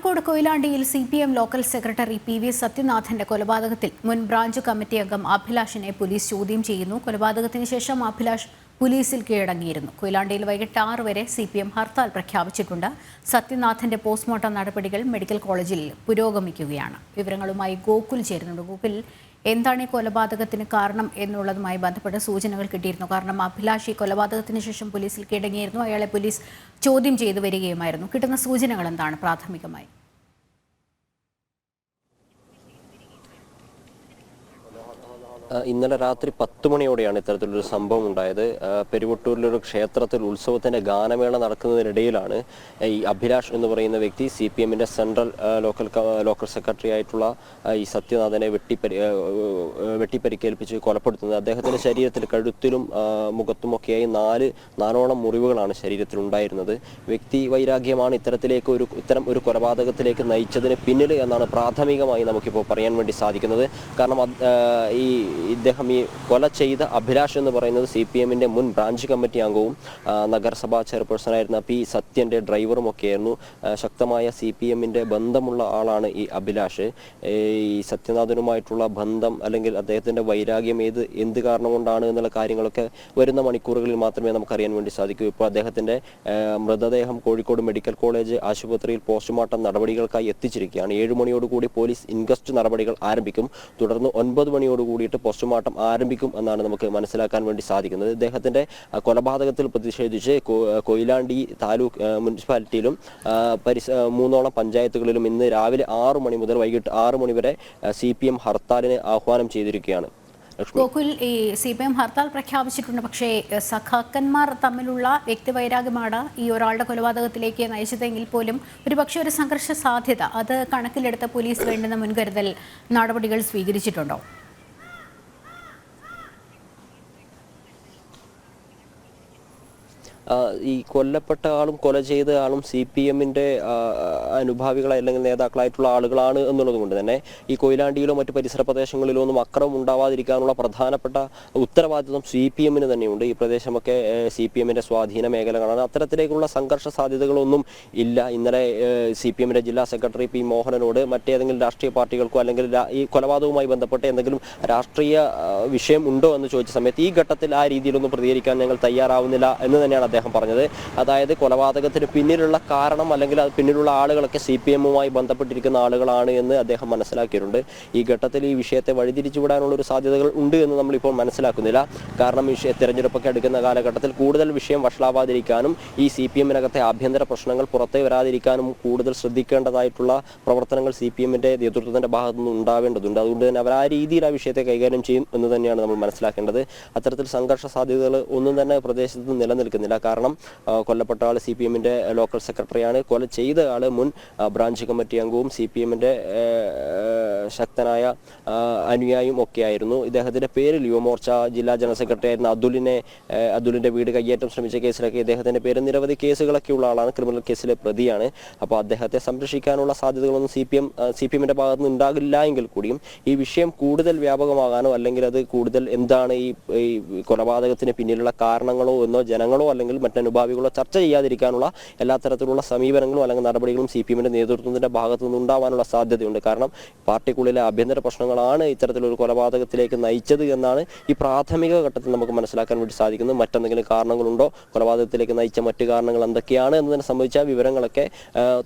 Kozhikode കൊയിലാണ്ടിയിൽ C P M local secretary P V സത്യനാഥന്റെ കൊലപാതകത്തിൽ മുൻ branch committee അംഗം അഭിലാഷിനെ പോലീസ് ചോദ്യം ചെയ്യുന്നു. കൊലപാതകത്തിന് ശേഷം അഭിലാഷ് പോലീസിൽ കീഴടങ്ങിയിരുന്നു. കൊയിലാണ്ടിയിൽ വൈകിട്ട് ആറ് വരെ സി പി എം ഹർത്താൽ പ്രഖ്യാപിച്ചിട്ടുണ്ട്. സത്യനാഥന്റെ പോസ്റ്റ്മോർട്ടം നടപടികൾ മെഡിക്കൽ കോളേജിൽ പുരോഗമിക്കുകയാണ്. വിവരങ്ങളുമായി ഗോകുൽ ചേരുന്നുണ്ട്. ഗോകുൽ എന്താണ് ഈ കൊലപാതകത്തിന് കാരണം എന്നുള്ളതുമായി ബന്ധപ്പെട്ട സൂചനകൾ കിട്ടിയിരുന്നു. കാരണം അഭിലാഷ് ഈ കൊലപാതകത്തിന് ശേഷം പോലീസിൽ കിടങ്ങിയിരുന്നു. അയാളെ പോലീസ് ചോദ്യം ചെയ്തു വരികയുമായിരുന്നു. കിട്ടുന്ന സൂചനകൾ എന്താണ് പ്രാഥമികമായി? ഇന്നലെ രാത്രി പത്ത് മണിയോടെയാണ് ഇത്തരത്തിലൊരു സംഭവം ഉണ്ടായത്. പെരുവട്ടൂരിലൊരു ക്ഷേത്രത്തിൽ ഉത്സവത്തിന്റെ ഗാനമേള നടക്കുന്നതിനിടയിലാണ് ഈ അഭിലാഷ് എന്ന് പറയുന്ന വ്യക്തി സി പി എമ്മിന്റെ സെൻട്രൽ ലോക്കൽ ലോക്കൽ സെക്രട്ടറി ആയിട്ടുള്ള ഈ സത്യനാഥനെ വെട്ടിപ്പരി വെട്ടിപ്പരിക്കേൽപ്പിച്ച് കൊലപ്പെടുത്തുന്നത്. അദ്ദേഹത്തിന്റെ ശരീരത്തിൽ കഴുത്തിലും മുഖത്തുമൊക്കെയായി നാല് നാലോളം മുറിവുകളാണ് ശരീരത്തിൽ ഉണ്ടായിരുന്നത് വ്യക്തി വൈരാഗ്യമാണ് ഇത്തരത്തിലേക്ക് ഒരു ഇത്തരം ഒരു കൊലപാതകത്തിലേക്ക് നയിച്ചതിന് പിന്നിൽ എന്നാണ് പ്രാഥമികമായി നമുക്കിപ്പോൾ പറയാൻ വേണ്ടി സാധിക്കുന്നത്. കാരണം ഈ ഇദ്ദേഹം ഈ കൊല ചെയ്ത അഭിലാഷ് എന്ന് പറയുന്നത് സി പി എമ്മിന്റെ മുൻ ബ്രാഞ്ച് കമ്മിറ്റി അംഗവും നഗരസഭാ ചെയർപേഴ്സണായിരുന്ന പി സത്യന്റെ ഡ്രൈവറും ഒക്കെയായിരുന്നു. ശക്തമായ സി പി എമ്മിന്റെ ബന്ധമുള്ള ആളാണ് ഈ അഭിലാഷ്. ഈ സത്യനാഥനുമായിട്ടുള്ള ബന്ധം അല്ലെങ്കിൽ അദ്ദേഹത്തിന്റെ വൈരാഗ്യം ഏത് എന്ത് കാരണം കൊണ്ടാണ് എന്നുള്ള കാര്യങ്ങളൊക്കെ വരുന്ന മണിക്കൂറുകളിൽ മാത്രമേ നമുക്കറിയാൻ വേണ്ടി സാധിക്കൂ. ഇപ്പോൾ അദ്ദേഹത്തിന്റെ ആ, മൃതദേഹം കോഴിക്കോട് മെഡിക്കൽ കോളേജ് ആശുപത്രിയിൽ പോസ്റ്റ്മോർട്ടം നടപടികൾക്കായി എത്തിച്ചിരിക്കുകയാണ്. ഏഴ് മണിയോടുകൂടി പോലീസ് ഇൻക്വസ്റ്റ് നടപടികൾ ആരംഭിക്കും. തുടർന്ന് ഒൻപത് മണിയോട് കൂടിയിട്ട് പോസ്റ്റ്മോർട്ടം ആരംഭിക്കും എന്നാണ് നമുക്ക് മനസ്സിലാക്കാൻ വേണ്ടി സാധിക്കുന്നത്. ഇദ്ദേഹത്തിന്റെ കൊലപാതകത്തിൽ പ്രതിഷേധിച്ച് കൊയിലാണ്ടി താലൂക്ക് മുനിസിപ്പാലിറ്റിയിലും പരിസ മൂന്നോളം പഞ്ചായത്തുകളിലും ഇന്ന് രാവിലെ ആറു മണി മുതൽ വൈകിട്ട് ആറു മണി വരെ സി പി എം ഹർത്താലിന് ആഹ്വാനം ചെയ്തിരിക്കുകയാണ്. ഗോകുൽ ഈ സി പി എം ഹർത്താൽ പ്രഖ്യാപിച്ചിട്ടുണ്ട്. പക്ഷേ സഖാക്കന്മാർ തമ്മിലുള്ള വ്യക്തിവൈരാഗ്യമാണ് ഈ ഒരാളുടെ കൊലപാതകത്തിലേക്ക് നയിച്ചതെങ്കിൽ പോലും ഒരുപക്ഷെ ഒരു സംഘർഷ സാധ്യത അത് കണക്കിലെടുത്ത് പോലീസ് വേണ്ടുന്ന മുൻകരുതൽ നടപടികൾ സ്വീകരിച്ചിട്ടുണ്ടോ? ഈ കൊല്ലപ്പെട്ട ആളും കൊല ചെയ്ത ആളും സി പി എമ്മിന്റെ അനുഭാവികൾ അല്ലെങ്കിൽ നേതാക്കളായിട്ടുള്ള ആളുകളാണ് എന്നുള്ളത് കൊണ്ട് തന്നെ ഈ കൊയിലാണ്ടിയിലോ മറ്റു പരിസര പ്രദേശങ്ങളിലോ ഒന്നും അക്രമം ഉണ്ടാവാതിരിക്കാനുള്ള പ്രധാനപ്പെട്ട ഉത്തരവാദിത്വം സി പി എമ്മിന് തന്നെയുണ്ട്. ഈ പ്രദേശമൊക്കെ സി പി എമ്മിന്റെ സ്വാധീന മേഖലകളാണ്. അത്തരത്തിലേക്കുള്ള സംഘർഷ സാധ്യതകളൊന്നും ഇല്ല. ഇന്നലെ സി പി എമ്മിന്റെ ജില്ലാ സെക്രട്ടറി പി മോഹനനോട് മറ്റേതെങ്കിലും രാഷ്ട്രീയ പാർട്ടികൾക്കോ അല്ലെങ്കിൽ ഈ കൊലപാതകവുമായി ബന്ധപ്പെട്ട് എന്തെങ്കിലും രാഷ്ട്രീയ വിഷയം ഉണ്ടോ എന്ന് ചോദിച്ച സമയത്ത് ഈ ഘട്ടത്തിൽ ആ രീതിയിലൊന്നും പ്രതികരിക്കാൻ ഞങ്ങൾ തയ്യാറാവുന്നില്ല എന്ന് തന്നെയാണ് അദ്ദേഹം പറഞ്ഞത്. അതായത് കൊലപാതകത്തിന് പിന്നിലുള്ള കാരണം അല്ലെങ്കിൽ അത് പിന്നിലുള്ള ആളുകളൊക്കെ സി പി എമ്മുമായി ബന്ധപ്പെട്ടിരിക്കുന്ന ആളുകളാണ് എന്ന് അദ്ദേഹം മനസ്സിലാക്കിയിട്ടുണ്ട്. ഈ ഘട്ടത്തിൽ ഈ വിഷയത്തെ വഴിതിരിച്ചുവിടാനുള്ള ഒരു സാധ്യതകൾ ഉണ്ട് എന്ന് നമ്മളിപ്പോൾ മനസ്സിലാക്കുന്നില്ല. കാരണം ഈ തെരഞ്ഞെടുപ്പൊക്കെ എടുക്കുന്ന കാലഘട്ടത്തിൽ കൂടുതൽ വിഷയം വഷളാവാതിരിക്കാനും ഈ സി പി എമ്മിനകത്തെ ആഭ്യന്തര പ്രശ്നങ്ങൾ പുറത്തേ വരാതിരിക്കാനും കൂടുതൽ ശ്രദ്ധിക്കേണ്ടതായിട്ടുള്ള പ്രവർത്തനങ്ങൾ സി പി എമ്മിന്റെ നേതൃത്വത്തിന്റെ ഭാഗത്തു നിന്ന് ഉണ്ടാവേണ്ടതുണ്ട്. അതുകൊണ്ട് തന്നെ അവർ ആ രീതിയിൽ ആ വിഷയത്തെ കൈകാര്യം ചെയ്യും എന്ന് തന്നെയാണ് നമ്മൾ മനസ്സിലാക്കേണ്ടത്. അത്തരത്തിൽ സംഘർഷ സാധ്യതകൾ ഒന്നും തന്നെ പ്രദേശത്ത് നിലനിൽക്കുന്നില്ല. കാരണം കൊല്ലപ്പെട്ട ആൾ സി പി എമ്മിന്റെ ലോക്കൽ സെക്രട്ടറിയാണ് കൊല ചെയ്ത ആൾ മുൻ ബ്രാഞ്ച് കമ്മിറ്റി അംഗവും സി പി എമ്മിന്റെ ശക്തനായ അനുയായും ഒക്കെയായിരുന്നു. ഇദ്ദേഹത്തിന്റെ പേരിൽ യുവമോർച്ച ജില്ലാ ജനറൽ സെക്രട്ടറി ആയിരുന്ന അതുലിനെ അതുലിന്റെ വീട് കയ്യേറ്റം ശ്രമിച്ച കേസിലൊക്കെ ഇദ്ദേഹത്തിന്റെ പേര് നിരവധി കേസുകളൊക്കെ ഉള്ള ആളാണ് ക്രിമിനൽ കേസിലെ പ്രതിയാണ്. അപ്പോൾ അദ്ദേഹത്തെ സംരക്ഷിക്കാനുള്ള സാധ്യതകളൊന്നും C P M C P എമ്മിന്റെ ഭാഗത്ത് നിന്ന് ഉണ്ടാകില്ല എങ്കിൽ കൂടിയും ഈ വിഷയം കൂടുതൽ വ്യാപകമാകാനോ അല്ലെങ്കിൽ അത് കൂടുതൽ എന്താണ് ഈ കൊലപാതകത്തിന് പിന്നിലുള്ള കാരണങ്ങളോ എന്നോ ജനങ്ങളോ അല്ലെങ്കിൽ മറ്റനുഭാവികളോ ചർച്ച ചെയ്യാതിരിക്കാനുള്ള എല്ലാ തരത്തിലുള്ള സമീപനങ്ങളും അല്ലെങ്കിൽ നടപടികളും സി പി എമ്മിന്റെ നേതൃത്വത്തിന്റെ ഭാഗത്തു നിന്ന് ഉണ്ടാവാനുള്ള സാധ്യതയുണ്ട്. കാരണം പാർട്ടിക്കുള്ളിലെ ആഭ്യന്തര പ്രശ്നങ്ങളാണ് ഇത്തരത്തിലൊരു കൊലപാതകത്തിലേക്ക് നയിച്ചത് എന്നാണ് ഈ പ്രാഥമിക ഘട്ടത്തിൽ നമുക്ക് മനസ്സിലാക്കാൻ വേണ്ടി സാധിക്കുന്നത്. മറ്റെന്തെങ്കിലും കാരണങ്ങളുണ്ടോ? കൊലപാതകത്തിലേക്ക് നയിച്ച മറ്റു കാരണങ്ങൾ എന്തൊക്കെയാണ് എന്നതിനെ സംബന്ധിച്ച വിവരങ്ങളൊക്കെ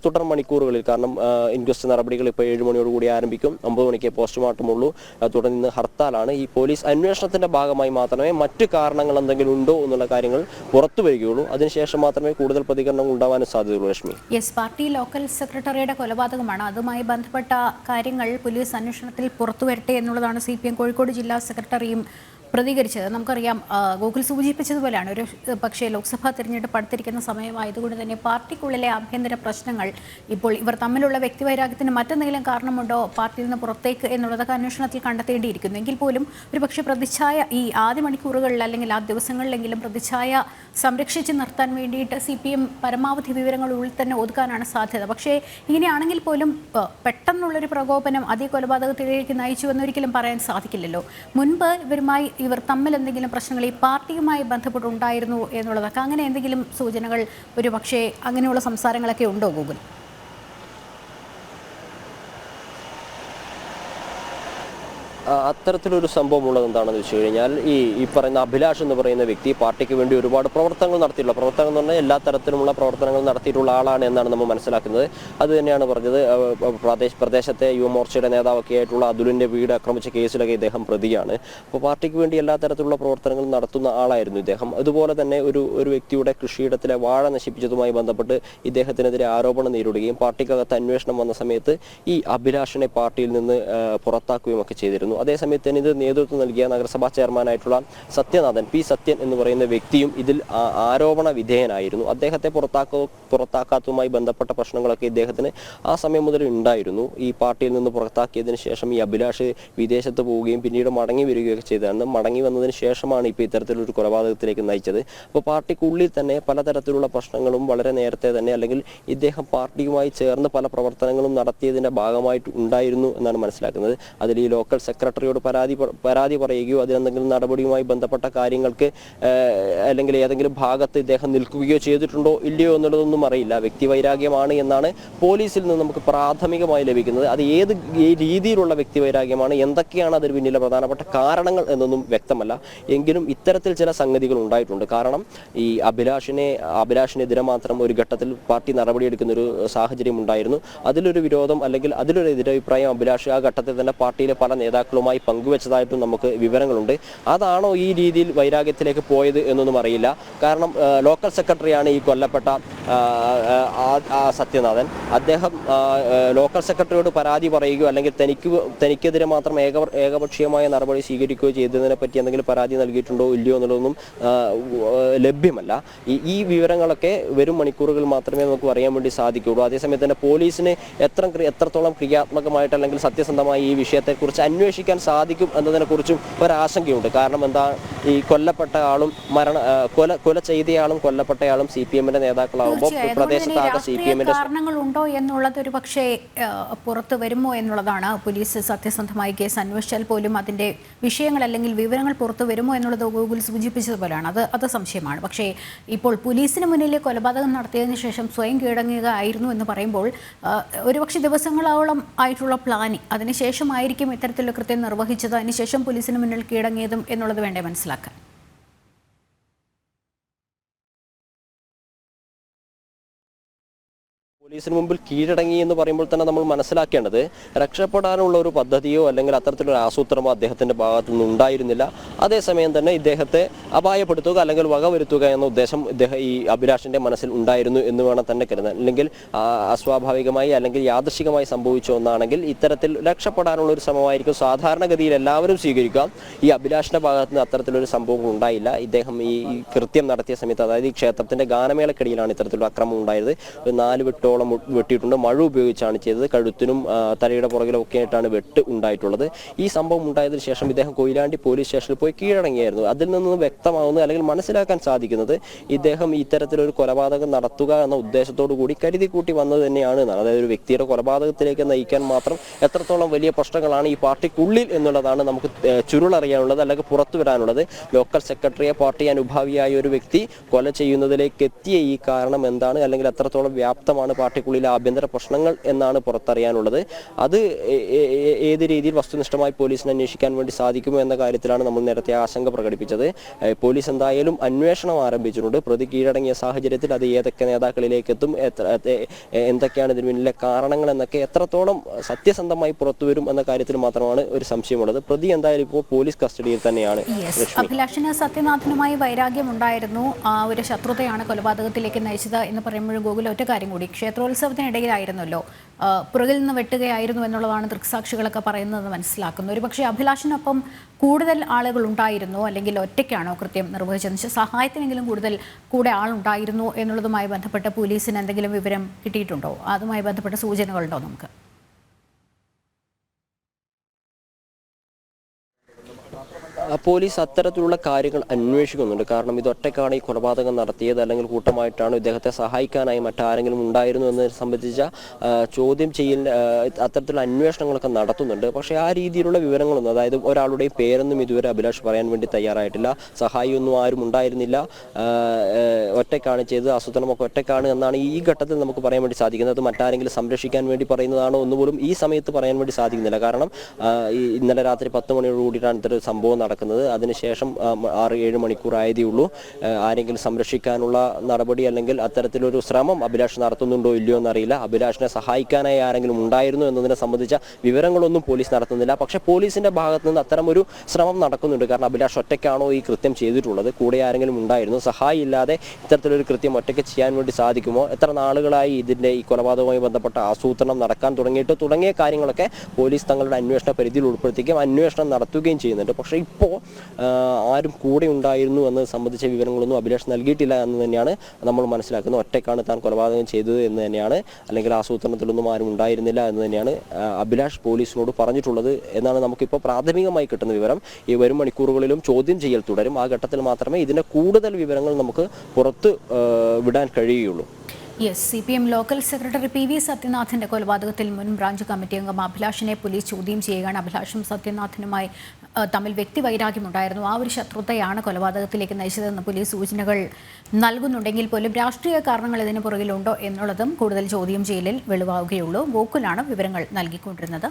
തുടർ മണിക്കൂറുകളിൽ കാരണം ഇൻക്വസ്റ്റ് നടപടികൾ ഇപ്പോൾ ഏഴ് മണിയോടുകൂടി ആരംഭിക്കും. ഒമ്പത് മണിക്ക് പോസ്റ്റ്മോർട്ടം ഉള്ളൂ തുടർന്ന് ഹർത്താലാണ്. ഈ പോലീസ് അന്വേഷണത്തിന്റെ ഭാഗമായി മാത്രമേ മറ്റു കാരണങ്ങൾ എന്തെങ്കിലും ഉണ്ടോ എന്നുള്ള കാര്യങ്ങൾ പുറത്തു വരികയുള്ളൂ അതിനുശേഷം മാത്രമേ കൂടുതൽ പ്രതികരണം ഉണ്ടാവാനും സാധ്യതയുള്ളൂ ലക്ഷ്മി. യെസ് പാർട്ടി ലോക്കൽ സെക്രട്ടറിയുടെ കൊലപാതകമാണ്. അതുമായി ബന്ധപ്പെട്ട കാര്യങ്ങൾ പോലീസ് അന്വേഷണത്തിൽ പുറത്തുവരട്ടെ എന്നുള്ളതാണ് സി കോഴിക്കോട് ജില്ലാ സെക്രട്ടറിയും പ്രതികരിച്ചത്. നമുക്കറിയാം ഗൂഗിൾ സൂചിപ്പിച്ചതുപോലെയാണ്. ഒരു പക്ഷേ ലോക്സഭാ തിരഞ്ഞെടുപ്പ് അടുത്തിരിക്കുന്ന സമയമായതുകൊണ്ട് തന്നെ പാർട്ടിക്കുള്ളിലെ ആഭ്യന്തര പ്രശ്നങ്ങൾ ഇപ്പോൾ ഇവർ തമ്മിലുള്ള വ്യക്തിവൈരാഗ്യത്തിന് മറ്റെന്തെങ്കിലും കാരണമുണ്ടോ? പാർട്ടിയിൽ നിന്ന് പുറത്തേക്ക് എന്നുള്ളതൊക്കെ അന്വേഷണത്തിൽ കണ്ടെത്തേണ്ടിയിരിക്കുന്നു. എങ്കിൽ പോലും ഒരു പക്ഷേ പ്രതിച്ഛായ ഈ ആദ്യ മണിക്കൂറുകളിൽ അല്ലെങ്കിൽ ആ ദിവസങ്ങളിലെങ്കിലും പ്രതിച്ഛായ സംരക്ഷിച്ച് നിർത്താൻ വേണ്ടിയിട്ട് സി പി എം പരമാവധി വിവരങ്ങൾ ഉള്ളിൽ തന്നെ ഒതുക്കാനാണ് സാധ്യത. പക്ഷേ ഇങ്ങനെയാണെങ്കിൽ പോലും പെട്ടെന്നുള്ളൊരു പ്രകോപനം അതേ കൊലപാതകത്തിലേക്ക് നയിച്ചു എന്നൊരിക്കലും പറയാൻ സാധിക്കില്ലല്ലോ. മുൻപ് ഇവരുമായി ഇവർ തമ്മിൽ എന്തെങ്കിലും പ്രശ്നങ്ങൾ ഈ പാർട്ടിയുമായി ബന്ധപ്പെട്ടുണ്ടായിരുന്നു എന്നുള്ളതൊക്കെ. അങ്ങനെ എന്തെങ്കിലും സൂചനകൾ ഒരു പക്ഷേ അങ്ങനെയുള്ള സംസാരങ്ങളൊക്കെ ഉണ്ടോ ഗൂഗിൾ അത്തരത്തിലൊരു സംഭവം ഉള്ളത് എന്താണെന്ന് വെച്ച് കഴിഞ്ഞാൽ ഈ ഈ പറയുന്ന അഭിലാഷ് എന്ന് പറയുന്ന വ്യക്തി പാർട്ടിക്ക് വേണ്ടി ഒരുപാട് പ്രവർത്തനങ്ങൾ നടത്തിയിട്ടുള്ള പ്രവർത്തനങ്ങൾ എന്ന് പറഞ്ഞാൽ എല്ലാ തരത്തിലുമുള്ള പ്രവർത്തനങ്ങൾ നടത്തിയിട്ടുള്ള ആളാണ് എന്നാണ് നമ്മൾ മനസ്സിലാക്കുന്നത്. അത് തന്നെയാണ് പറഞ്ഞത് പ്രദേശ പ്രദേശത്തെ യുവമോർച്ചയുടെ നേതാവൊക്കെ ആയിട്ടുള്ള അതുലിന്റെ വീട് ആക്രമിച്ച കേസിലൊക്കെ ഇദ്ദേഹം പ്രതിയാണ്. അപ്പോൾ പാർട്ടിക്ക് വേണ്ടി എല്ലാ തരത്തിലുള്ള പ്രവർത്തനങ്ങളും നടത്തുന്ന ആളായിരുന്നു ഇദ്ദേഹം. അതുപോലെ തന്നെ ഒരു ഒരു വ്യക്തിയുടെ കൃഷിയിടത്തിലെ വാഴ നശിപ്പിച്ചതുമായി ബന്ധപ്പെട്ട് ഇദ്ദേഹത്തിനെതിരെ ആരോപണം നേരിടുകയും പാർട്ടിക്കകത്ത് അന്വേഷണം വന്ന സമയത്ത് ഈ അഭിലാഷിനെ പാർട്ടിയിൽ നിന്ന് പുറത്താക്കുകയും ഒക്കെ ചെയ്തിരുന്നു. അതേസമയത്ത് തന്നെ ഇത് നേതൃത്വം നൽകിയ നഗരസഭാ ചെയർമാനായിട്ടുള്ള സത്യനാഥൻ പി സത്യൻ എന്ന് പറയുന്ന വ്യക്തിയും ഇതിൽ ആരോപണ വിധേയനായിരുന്നു. അദ്ദേഹത്തെ പുറത്താക്ക പുറത്താക്കാത്തതുമായി ബന്ധപ്പെട്ട പ്രശ്നങ്ങളൊക്കെ ഇദ്ദേഹത്തിന് ആ സമയം മുതൽ ഉണ്ടായിരുന്നു. ഈ പാർട്ടിയിൽ നിന്ന് പുറത്താക്കിയതിന് ശേഷം ഈ അഭിലാഷ് വിദേശത്ത് പോവുകയും പിന്നീട് മടങ്ങി വരികയൊക്കെ ചെയ്തതാണ് മടങ്ങി വന്നതിന് ശേഷമാണ് ഇപ്പോൾ ഇത്തരത്തിലൊരു കൊലപാതകത്തിലേക്ക് നയിച്ചത്. അപ്പോൾ പാർട്ടിക്കുള്ളിൽ തന്നെ പലതരത്തിലുള്ള പ്രശ്നങ്ങളും വളരെ നേരത്തെ തന്നെ അല്ലെങ്കിൽ ഇദ്ദേഹം പാർട്ടിയുമായി ചേർന്ന് പല പ്രവർത്തനങ്ങളും നടത്തിയതിന്റെ ഭാഗമായിട്ട് ഉണ്ടായിരുന്നു എന്നാണ് മനസ്സിലാക്കുന്നത്. അതിൽ ഈ ലോക്കൽ സെക്രട്ടറിയോട് പരാതി പരാതി പറയുകയോ അതിലെന്തെങ്കിലും നടപടിയുമായി ബന്ധപ്പെട്ട കാര്യങ്ങൾക്ക് അല്ലെങ്കിൽ ഏതെങ്കിലും ഭാഗത്ത് ഇദ്ദേഹം നിൽക്കുകയോ ചെയ്തിട്ടുണ്ടോ ഇല്ലയോ എന്നുള്ളതൊന്നും അറിയില്ല. വ്യക്തി വൈരാഗ്യമാണ് എന്നാണ് പോലീസിൽ നിന്ന് നമുക്ക് പ്രാഥമികമായി ലഭിക്കുന്നത്. അത് ഏത് രീതിയിലുള്ള വ്യക്തി വൈരാഗ്യമാണ് എന്തൊക്കെയാണ് അതിന് പിന്നിലെ പ്രധാനപ്പെട്ട കാരണങ്ങൾ എന്നൊന്നും വ്യക്തമല്ല. എങ്കിലും ഇത്തരത്തിൽ ചില സംഗതികൾ ഉണ്ടായിട്ടുണ്ട്. കാരണം ഈ അഭിലാഷിനെ അഭിലാഷിനെതിരെ മാത്രം ഒരു ഘട്ടത്തിൽ പാർട്ടി നടപടിയെടുക്കുന്ന ഒരു സാഹചര്യം ഉണ്ടായിരുന്നു. അതിലൊരു വിരോധം അല്ലെങ്കിൽ അതിലൊരു എതിരഭിപ്രായം അഭിലാഷ് ആ ഘട്ടത്തിൽ തന്നെ പാർട്ടിയിലെ പല നേതാക്കളുമായി പങ്കുവെച്ചതായിട്ടും നമുക്ക് വിവരങ്ങളുണ്ട്. അതാണോ ഈ രീതിയിൽ വൈരാഗ്യത്തിലേക്ക് പോയത് എന്നൊന്നും അറിയില്ല. കാരണം ലോക്കൽ സെക്രട്ടറിയാണ് ഈ കൊല്ലപ്പെട്ട സത്യനാഥൻ. അദ്ദേഹം ലോക്കൽ സെക്രട്ടറിയോട് പരാതി പറയുകയോ അല്ലെങ്കിൽ തനിക്ക് തനിക്കെതിരെ മാത്രം ഏക ഏകപക്ഷീയമായ നടപടി സ്വീകരിക്കുകയോ ചെയ്തതിനെ പറ്റി എന്തെങ്കിലും പരാതി നൽകിയിട്ടുണ്ടോ ഇല്ലയോ എന്നുള്ളതൊന്നും ലഭ്യമല്ല. ഈ വിവരങ്ങളൊക്കെ വരും മണിക്കൂറുകൾ മാത്രമേ നമുക്ക് അറിയാൻ വേണ്ടി സാധിക്കുകയുള്ളൂ. അതേസമയത്ത് തന്നെ പോലീസിന് എത്ര എത്രത്തോളം ക്രിയാത്മകമായിട്ട് അല്ലെങ്കിൽ സത്യസന്ധമായി ഈ വിഷയത്തെക്കുറിച്ച് അന്വേഷിക്കാൻ സാധിക്കും എന്നതിനെക്കുറിച്ചും ഒരാശങ്കയുണ്ട്. കാരണം എന്താ ഈ കൊല്ലപ്പെട്ട ആളും മരണ കൊല കൊല ചെയ്തയാളും കൊല്ലപ്പെട്ടയാളും സി പി എമ്മിന്റെ നേതാക്കളാകുമ്പോൾ പ്രദേശത്താകെ സി പി എമ്മിന്റെ കാരണങ്ങളുണ്ടോ എന്നുള്ളത് ഒരു പക്ഷേ പുറത്തു വരുമോ എന്നുള്ളതാണ് പോലീസ് സത്യസന്ധമായി കേസ് അന്വേഷിച്ചാൽ പോലും അതിന്റെ വിഷയങ്ങൾ അല്ലെങ്കിൽ വിവരങ്ങൾ പുറത്തു വരുമോ എന്നുള്ളത് ഗൂഗിൾ സൂചിപ്പിച്ചതുപോലെയാണ്. അത് അത് സംശയമാണ്. പക്ഷേ ഇപ്പോൾ പോലീസിന് മുന്നിലെ കൊലപാതകം നടത്തിയതിന് ശേഷം സ്വയം കീഴടങ്ങുക ആയിരുന്നു എന്ന് പറയുമ്പോൾ ഒരുപക്ഷെ ദിവസങ്ങളോളം ആയിട്ടുള്ള പ്ലാനിങ് അതിനുശേഷമായിരിക്കും ഇത്തരത്തിലുള്ള കൃത്യം നിർവഹിച്ചത്. അതിനുശേഷം പോലീസിന് മുന്നിൽ കീഴടങ്ങിയതും എന്നുള്ളത് വേണ്ടേ മനസ്സിലാക്കാൻ? പോലീസിന് മുമ്പിൽ കീഴടങ്ങി എന്ന് പറയുമ്പോൾ തന്നെ നമ്മൾ മനസ്സിലാക്കേണ്ടത് രക്ഷപ്പെടാനുള്ള ഒരു പദ്ധതിയോ അല്ലെങ്കിൽ അത്തരത്തിലൊരു ആസൂത്രണമോ അദ്ദേഹത്തിന്റെ ഭാഗത്തു നിന്ന് ഉണ്ടായിരുന്നില്ല. അതേസമയം തന്നെ ഇദ്ദേഹത്തെ അപായപ്പെടുത്തുക അല്ലെങ്കിൽ വകവരുത്തുക എന്ന ഉദ്ദേശം ഇദ്ദേഹം ഈ അഭിലാഷിന്റെ മനസ്സിൽ ഉണ്ടായിരുന്നു എന്ന് വേണം തന്നെ കരുതാൻ. അല്ലെങ്കിൽ അസ്വാഭാവികമായി അല്ലെങ്കിൽ യാദൃശികമായി സംഭവിച്ച ഒന്നാണെങ്കിൽ ഇത്തരത്തിൽ രക്ഷപ്പെടാനുള്ള ഒരു ശ്രമമായിരിക്കും. സാധാരണഗതിയിൽ എല്ലാവരും സ്വീകരിക്കുക. ഈ അഭിലാഷിന്റെ ഭാഗത്ത് നിന്ന് അത്തരത്തിലൊരു സംഭവം ഉണ്ടായില്ല. ഇദ്ദേഹം ഈ കൃത്യം നടത്തിയ സമയത്ത് അതായത് ഈ ക്ഷേത്രത്തിന്റെ ഗാനമേളക്കിടയിലാണ് ഇത്തരത്തിലുള്ള അക്രമം ഉണ്ടായത്. നാല് വെട്ടോളം മു- വെട്ടിയിട്ടുണ്ട്. മഴ ഉപയോഗിച്ചാണ് ചെയ്തത്. കഴുത്തിനും തലയുടെ പുറകിലും ഒക്കെ ആയിട്ടാണ് വെട്ട് ഉണ്ടായിട്ടുള്ളത്. ഈ സംഭവം ഉണ്ടായതിനു ശേഷം ഇദ്ദേഹം കൊയിലാണ്ടി പോലീസ് സ്റ്റേഷനിൽ പോയി കീഴടങ്ങിയായിരുന്നു. അതിൽ നിന്ന് വ്യക്തമാവുന്നത് അല്ലെങ്കിൽ മനസ്സിലാക്കാൻ സാധിക്കുന്നത് ഇദ്ദേഹം ഇത്തരത്തിലൊരു കൊലപാതകം നടത്തുക എന്ന ഉദ്ദേശത്തോടു കൂടി കരുതി കൂട്ടി വന്നത് തന്നെയാണ്. അതായത് ഒരു വ്യക്തിയുടെ കൊലപാതകത്തിലേക്ക് നയിക്കാൻ മാത്രം എത്രത്തോളം വലിയ പ്രശ്നങ്ങളാണ് ഈ പാർട്ടിക്കുള്ളിൽ എന്നുള്ളതാണ് നമുക്ക് ചുരുളറിയാനുള്ളത് അല്ലെങ്കിൽ പുറത്തു വരാനുള്ളത് ലോക്കൽ സെക്രട്ടറിയെ പാർട്ടി അനുഭാവിയായ ഒരു വ്യക്തി കൊല ചെയ്യുന്നതിലേക്ക് എത്തിയ ഈ കാരണം എന്താണ്? അല്ലെങ്കിൽ എത്രത്തോളം വ്യാപ്തമാണ് പാർട്ടിക്കുള്ളിലെ ആഭ്യന്തര പ്രശ്നങ്ങൾ എന്നാണ് പുറത്തറിയാനുള്ളത്. അത് ഏത് രീതിയിൽ വസ്തുനിഷ്ഠമായി പോലീസിന് അന്വേഷിക്കാൻ വേണ്ടി സാധിക്കുമോ എന്ന കാര്യത്തിലാണ് നമ്മൾ നേരത്തെ ആശങ്ക പ്രകടിപ്പിച്ചത്. പോലീസ് എന്തായാലും അന്വേഷണം ആരംഭിച്ചിട്ടുണ്ട്. പ്രതി കീഴടങ്ങിയ സാഹചര്യത്തിൽ അത് ഏതൊക്കെ നേതാക്കളിലേക്ക് എത്തും എത്ര എന്തൊക്കെയാണ് ഇതിന് പിന്നിലെ കാരണങ്ങൾ എന്നൊക്കെ എത്രത്തോളം സത്യസന്ധമായി പുറത്തു വരും എന്ന കാര്യത്തിൽ മാത്രമാണ് ഒരു സംശയമുള്ളത്. പ്രതി എന്തായാലും ഇപ്പോൾ പോലീസ് കസ്റ്റഡിയിൽ തന്നെയാണ്. അഭിലാഷിന് സത്യനാഥനുമായി വൈരാഗ്യമുണ്ടായിരുന്നു. ആ ഒരു ശത്രുതയാണ് കൊലപാതകത്തിലേക്ക് നയിച്ചത് എന്ന് പറയുമ്പോൾ ഗോകുൽ ഒറ്റ കാര്യം കൂടി. ക്ഷേത്രോത്സവത്തിനിടയിലായിരുന്നല്ലോ പുറകിൽ നിന്ന് വെട്ടുകയായിരുന്നു എന്നുള്ളതാണ് ദൃക്സാക്ഷികളൊക്കെ പറയുന്നത് മനസ്സിലാക്കുന്നു ഒരു പക്ഷേ അഭിലാഷിനൊപ്പം കൂടുതൽ ആളുകൾ ഉണ്ടായിരുന്നു അല്ലെങ്കിൽ ഒറ്റയ്ക്കാണോ കൃത്യം നിർവഹിച്ചതെന്ന് വെച്ചാൽ സഹായത്തിനെങ്കിലും കൂടുതൽ കൂടെ ആളുണ്ടായിരുന്നു എന്നുള്ളതുമായി ബന്ധപ്പെട്ട് പോലീസിന് എന്തെങ്കിലും വിവരം കിട്ടിയിട്ടുണ്ടോ? അതുമായി ബന്ധപ്പെട്ട സൂചനകളുണ്ടോ നമുക്ക്? പോലീസ് അത്തരത്തിലുള്ള കാര്യങ്ങൾ അന്വേഷിക്കുന്നുണ്ട്. കാരണം ഇത് ഒറ്റക്കാണ് ഈ കൊലപാതകം നടത്തിയത്. അല്ലെങ്കിൽ കൂട്ടമായിട്ടാണ് ഇദ്ദേഹത്തെ സഹായിക്കാനായി മറ്റാരെങ്കിലും ഉണ്ടായിരുന്നു എന്നതിനെ സംബന്ധിച്ച ചോദ്യം ചെയ്യൽ അത്തരത്തിലുള്ള അന്വേഷണങ്ങളൊക്കെ നടത്തുന്നുണ്ട്. പക്ഷേ ആ രീതിയിലുള്ള വിവരങ്ങളൊന്നും അതായത് ഒരാളുടെ പേരൊന്നും ഇതുവരെ അഭിലാഷ് പറയാൻ വേണ്ടി തയ്യാറായിട്ടില്ല. സഹായിയൊന്നും ആരും ഉണ്ടായിരുന്നില്ല. ഒറ്റക്കാണ് ചെയ്തത്. ആസൂത്രണമൊക്കെ ഒറ്റക്കാണ് എന്നാണ് ഈ ഘട്ടത്തിൽ നമുക്ക് പറയാൻ വേണ്ടി സാധിക്കുന്നത്. മറ്റാരെങ്കിലും സംരക്ഷിക്കാൻ വേണ്ടി പറയുന്നതാണോ ഒന്നുപോലും ഈ സമയത്ത് പറയാൻ വേണ്ടി സാധിക്കുന്നില്ല. കാരണം ഇന്നലെ രാത്രി പത്ത് മണിയോട് കൂടിയിട്ടാണ് ഇത്തരം സംഭവം നടക്കുന്നത്. അതിനുശേഷം ആ, മ- ആറ് ഏഴ് മണിക്കൂർ ആയതേ ഉള്ളൂ ആരെങ്കിലും സംരക്ഷിക്കാനുള്ള നടപടി അല്ലെങ്കിൽ അത്തരത്തിലൊരു ശ്രമം അഭിലാഷ് നടത്തുന്നുണ്ടോ ഇല്ലയോ എന്നറിയില്ല. അഭിലാഷിനെ സഹായിക്കാനായി ആരെങ്കിലും ഉണ്ടായിരുന്നു എന്നതിനെ സംബന്ധിച്ച വിവരങ്ങളൊന്നും പോലീസ് നടത്തുന്നില്ല. പക്ഷേ പോലീസിന്റെ ഭാഗത്ത് നിന്ന് അത്തരം ഒരു ശ്രമം നടക്കുന്നുണ്ട്. കാരണം അഭിലാഷ് ഒറ്റയ്ക്കാണോ ഈ കൃത്യം ചെയ്തിട്ടുള്ളത്? കൂടെ ആരെങ്കിലും ഉണ്ടായിരുന്നു? സഹായി ഇല്ലാതെ ഇത്തരത്തിലൊരു കൃത്യം ഒറ്റയ്ക്ക് ചെയ്യാൻ വേണ്ടി സാധിക്കുമോ? എത്ര നാളുകളായി ഇതിന്റെ ഈ കൊലപാതകവുമായി ബന്ധപ്പെട്ട ആസൂത്രണം നടക്കാൻ തുടങ്ങിയിട്ട്? തുടങ്ങിയ കാര്യങ്ങളൊക്കെ പോലീസ് തങ്ങളുടെ അന്വേഷണ പരിധിയിൽ ഉൾപ്പെടുത്തുകയും അന്വേഷണം നടത്തുകയും ചെയ്യുന്നുണ്ട്. പക്ഷേ ഇപ്പോൾ ആരും കൂടെ ഉണ്ടായിരുന്നു എന്നത് സംബന്ധിച്ച വിവരങ്ങളൊന്നും അഭിലാഷ് നൽകിയിട്ടില്ല എന്ന് തന്നെയാണ് നമ്മൾ മനസ്സിലാക്കുന്നത്. ഒറ്റയ്ക്കാണ് താൻ കൊലപാതകം ചെയ്തത് എന്ന് തന്നെയാണ് അല്ലെങ്കിൽ ആസൂത്രണത്തിലൊന്നും ആരും ഉണ്ടായിരുന്നില്ല എന്ന് തന്നെയാണ് അഭിലാഷ് പോലീസിനോട് പറഞ്ഞിട്ടുള്ളത് എന്നാണ് നമുക്കിപ്പോൾ പ്രാഥമികമായി കിട്ടുന്ന വിവരം. ഈ വരും മണിക്കൂറുകളിലും ചോദ്യം ചെയ്യൽ തുടരും. ആ ഘട്ടത്തിൽ മാത്രമേ ഇതിന്റെ കൂടുതൽ വിവരങ്ങൾ നമുക്ക് പുറത്ത് വിടാൻ കഴിയുകയുള്ളൂ. Yes C P M local secretary P V സത്യനാഥിന്റെ കൊലപാതകത്തിൽ മുൻ ബ്രാഞ്ച് കമ്മിറ്റി അംഗം അഭിലാഷിനെ പോലീസ് ചോദ്യം ചെയ്യുകയാണ്. അഭിലാഷും സത്യനാഥിനുമായി തമ്മിൽ വ്യക്തിവൈരാഗ്യമുണ്ടായിരുന്നു. ആ ഒരു ശത്രുതയാണ് കൊലപാതകത്തിലേക്ക് നയിച്ചതെന്ന് പോലീസ് സൂചനകൾ നൽകുന്നുണ്ടെങ്കിൽ പോലും രാഷ്ട്രീയ കാരണങ്ങൾ ഇതിന് പുറകിലുണ്ടോ എന്നുള്ളതും കൂടുതൽ ചോദ്യം ചെയ്യലിൽ വെളിവാവുകയുള്ളൂ. ഗോകുലാണ് വിവരങ്ങൾ നൽകിക്കൊണ്ടിരുന്നത്.